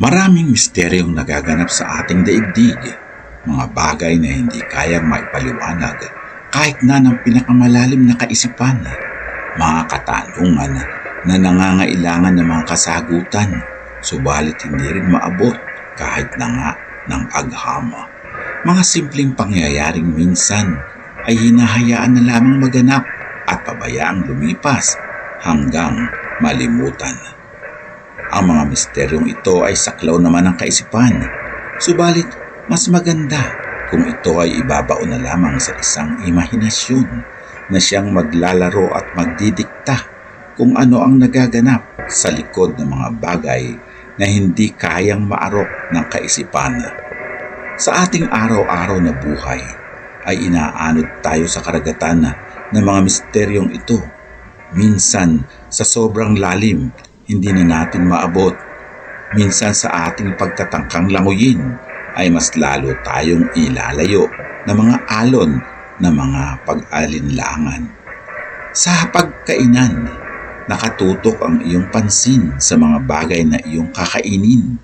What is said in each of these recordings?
Maraming misteryong nagaganap sa ating daigdig, mga bagay na hindi kayang maipaliwanag kahit na ng pinakamalalim na kaisipan, mga katanungan na nangangailangan ng mga kasagutan, subalit hindi rin maabot kahit na nga ng aghama. Mga simpleng pangyayaring minsan ay hinahayaan na lamang maganap at pabayaang lumipas hanggang malimutan. Ang mga misteryong ito ay saklaw naman ng kaisipan, subalit mas maganda kung ito ay ibabaon na lamang sa isang imahinasyon na siyang maglalaro at magdidikta kung ano ang nagaganap sa likod ng mga bagay na hindi kayang maarok ng kaisipan. Sa ating araw-araw na buhay ay inaanod tayo sa karagatan ng mga misteryong ito. Minsan sa sobrang lalim, hindi na natin maabot. Minsan sa ating pagtatangkang languyin ay mas lalo tayong ilalayo ng mga alon na mga pag-alinlangan. Sa pagkainan, nakatutok ang iyong pansin sa mga bagay na iyong kakainin,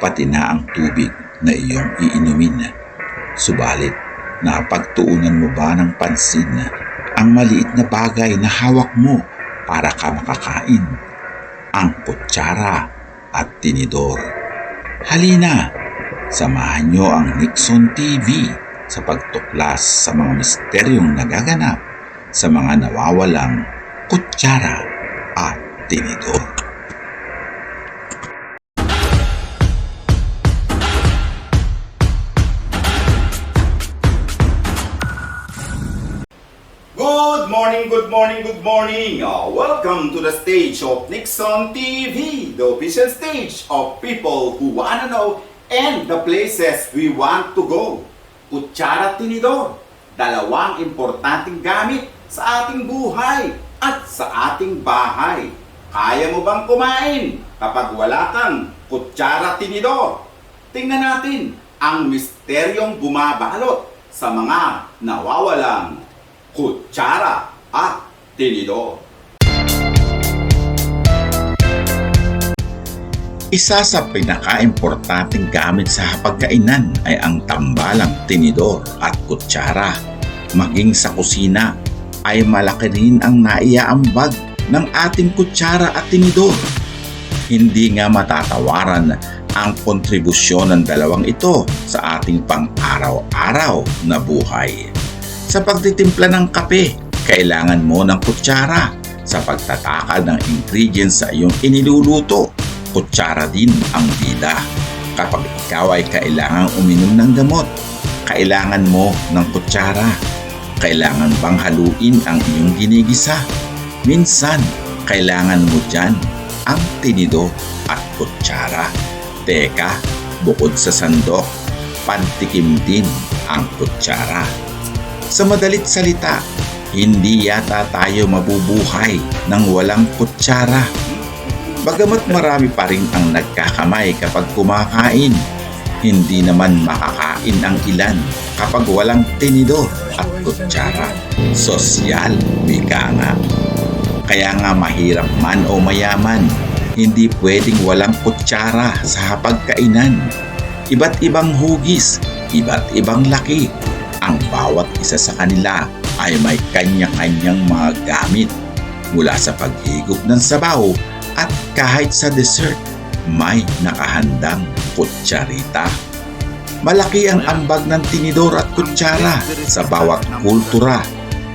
pati na ang tubig na iyong iinumin. Subalit, napagtuunan mo ba ng pansin ang maliit na bagay na hawak mo para ka makakain? Ang kutsara at tinidor. Halina, samahan niyo ang Nixon TV sa pagtuklas sa mga misteryong nagaganap sa mga nawawalang kutsara at tinidor. Morning, good morning, good morning. Uh, welcome to the stage of Nixon TV, the official stage of people who wanna know and the places we want to go. Kutsara tinidor, dalawang importanteng gamit sa ating buhay at sa ating bahay. Kaya mo bang kumain kapag wala kang kutsara tinidor? Tingnan natin ang misteryong bumabalot sa mga nawawalang kutsara at tinidor. Isa sa pinaka-importanting gamit sa hapagkainan ay ang tambalang tinidor at kutsara. Maging sa kusina ay malaki rin ang naiaambag ng ating kutsara at tinidor. Hindi nga matatawaran ang kontribusyon ng dalawang ito sa ating pang-araw-araw na buhay. Sa pagtitimpla ng kape, kailangan mo ng kutsara. Sa pagtatakal ng ingredients sa iyong iniluluto, kutsara din ang bida. Kapag ikaw ay kailangang uminom ng gamot, kailangan mo ng kutsara. Kailangan bang haluin ang iyong ginigisa? Minsan, kailangan mo dyan ang tinido at kutsara. Teka, bukod sa sandok, pantikim din ang kutsara. Sa madalit salita, hindi yata tayo mabubuhay ng walang kutsara. Bagamat marami pa rin ang nagkakamay kapag kumakain, hindi naman makakain ang ilan kapag walang tinidor at kutsara. Sosyal, wika nga. Kaya nga mahirap man o mayaman, hindi pwedeng walang kutsara sa hapagkainan. Iba't ibang hugis, iba't ibang laki. Ang bawat isa sa kanila ay may kanya-kanyang mga gamit mula sa paghigop ng sabaw at kahit sa dessert may nakahandang kutsarita. Malaki ang ambag ng tinidor at kutsara sa bawat kultura.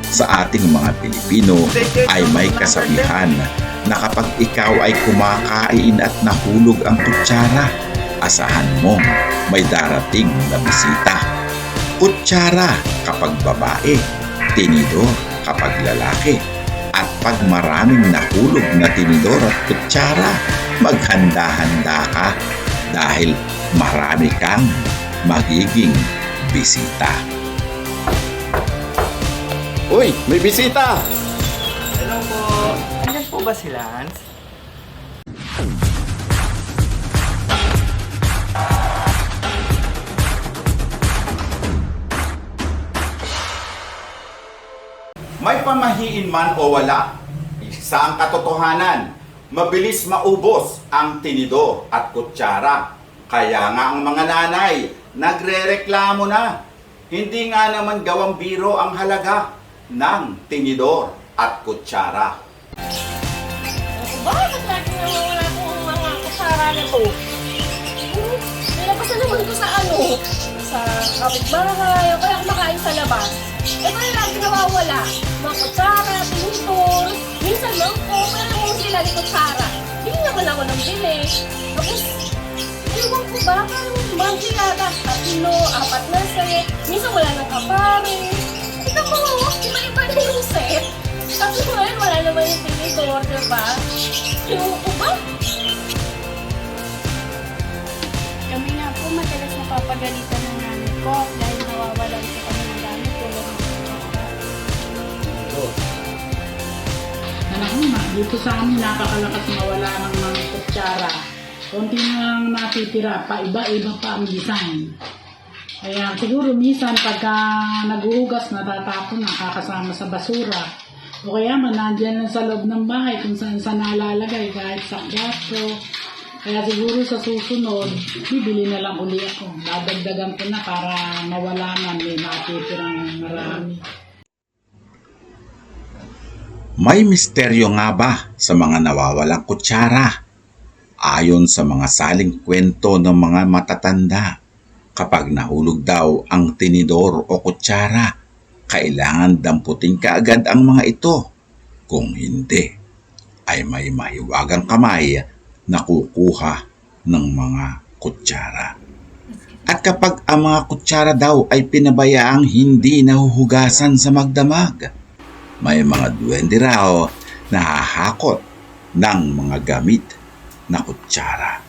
Sa ating mga Pilipino ay may kasabihan na kapag ikaw ay kumakain at nahulog ang kutsara, asahan mo may darating na bisita. Kutsara kapag babae, tinidor kapag lalaki. At pag maraming nahulog na tinidor at kutsara, maghanda-handa ka dahil marami kang magiging bisita. Uy, may bisita! Hello po. Andyan po ba si Lance? May pamahiin man o wala, isa ang katotohanan, mabilis maubos ang tinidor at kutsara Kaya nga ang mga nanay, nagre-reklamo na. Hindi nga naman gawang biro ang halaga ng tinidor at kutsara. Bakit lagi nawawala itong mga kusara na to? Hmm, Nilabas na naman ko sa ano, sa kapitbahay, o kaya kumakain sa labas. Eh, kaya lagi nawawala. Mga kutsara, tinutol, minsan kaya naman sila ni kutsara. Bili naman ako ng bili. Tapos, ewan ko ba, parang monthly yata, tatlo, apat na set, minsan wala ng kapare. Ito mo, iba-iba na yung set. Tapos ngayon, wala naman yung tinidor, diba? Ewan ko ba? Kami nga po madalas napapagalitan ng nanay ko dahil nawawalan po dito sa amin napakalakas mawala ng mga kutsara. Konti na lang natitira, pa iba-iba pa ang design. Kaya siguro minsan pagka naguhugas, natatapon, nakakasama sa basura. O kaya man, lang sa loob ng bahay kung saan saan nalalagay, kahit sa kwarto. Kaya siguro sa susunod, bibili na lang uli ako. Dadagdagan ko na para mawala na, may matitirang marami. May misteryo nga ba sa mga nawawalang kutsara? Ayon sa mga saling kwento ng mga matatanda, kapag nahulog daw ang tinidor o kutsara, kailangan damputin kaagad ang mga ito. Kung hindi, ay may mahiwagang kamay na kukuha ng mga kutsara. At kapag ang mga kutsara daw ay pinabayaang hindi nahuhugasan sa magdamag, may mga duwende raw na hahakot ng mga gamit na kutsara.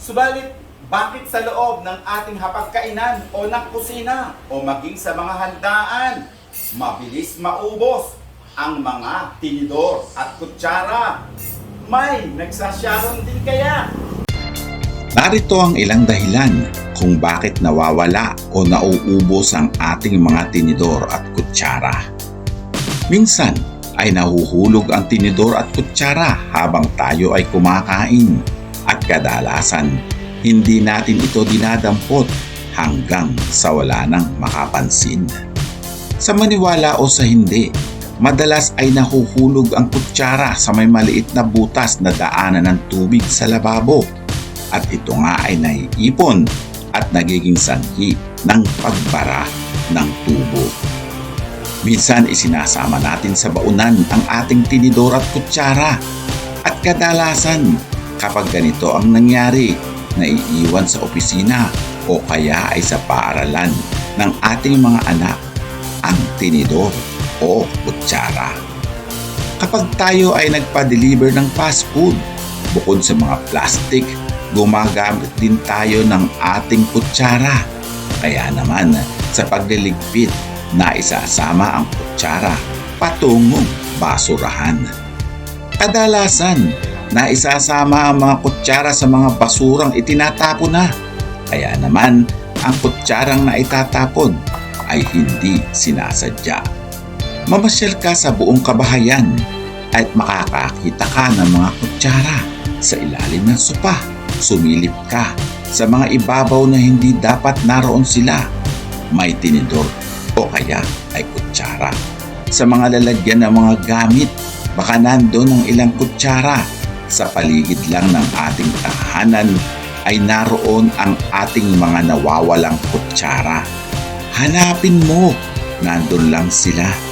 Subalit, bakit sa loob ng ating hapagkainan o ng kusina o maging sa mga handaan, mabilis maubos ang mga tinidor at kutsara? May nagsasyaron din kaya? Narito ang ilang dahilan kung bakit nawawala o nauubos ang ating mga tinidor at kutsara. Minsan ay nahuhulog ang tinidor at kutsara habang tayo ay kumakain at kadalasan hindi natin ito dinadampot hanggang sa wala nang makapansin. Sa maniwala o sa hindi, madalas ay nahuhulog ang kutsara sa may maliit na butas na daanan ng tubig sa lababo at ito nga ay naiipon at nagiging sanhi ng pagbara ng tubo. Minsan isinasama natin sa baunan ang ating tinidor at kutsara at kadalasan kapag ganito ang nangyari, naiiwan sa opisina o kaya ay sa paaralan ng ating mga anak ang tinidor o kutsara. Kapag tayo ay nagpa-deliver ng fast food, bukod sa mga plastic, gumagamit din tayo ng ating kutsara. Kaya naman sa pagliligpit na isasama ang kutsara patungong basurahan. Kadalasan na isasama ang mga kutsara sa mga basurang itinatapon na. Kaya naman ang kutsarang na itatapon ay hindi sinasadya. Mamasyal ka sa buong kabahayan at makakakita ka ng mga kutsara sa ilalim ng sopa. Sumilip ka sa mga ibabaw na hindi dapat naroon sila. May tinidor o kaya ay kutsara. Sa mga lalagyan ng mga gamit, baka nandun ang ilang kutsara. Sa paligid lang ng ating tahanan ay naroon ang ating mga nawawalang kutsara. Hanapin mo, nandun lang sila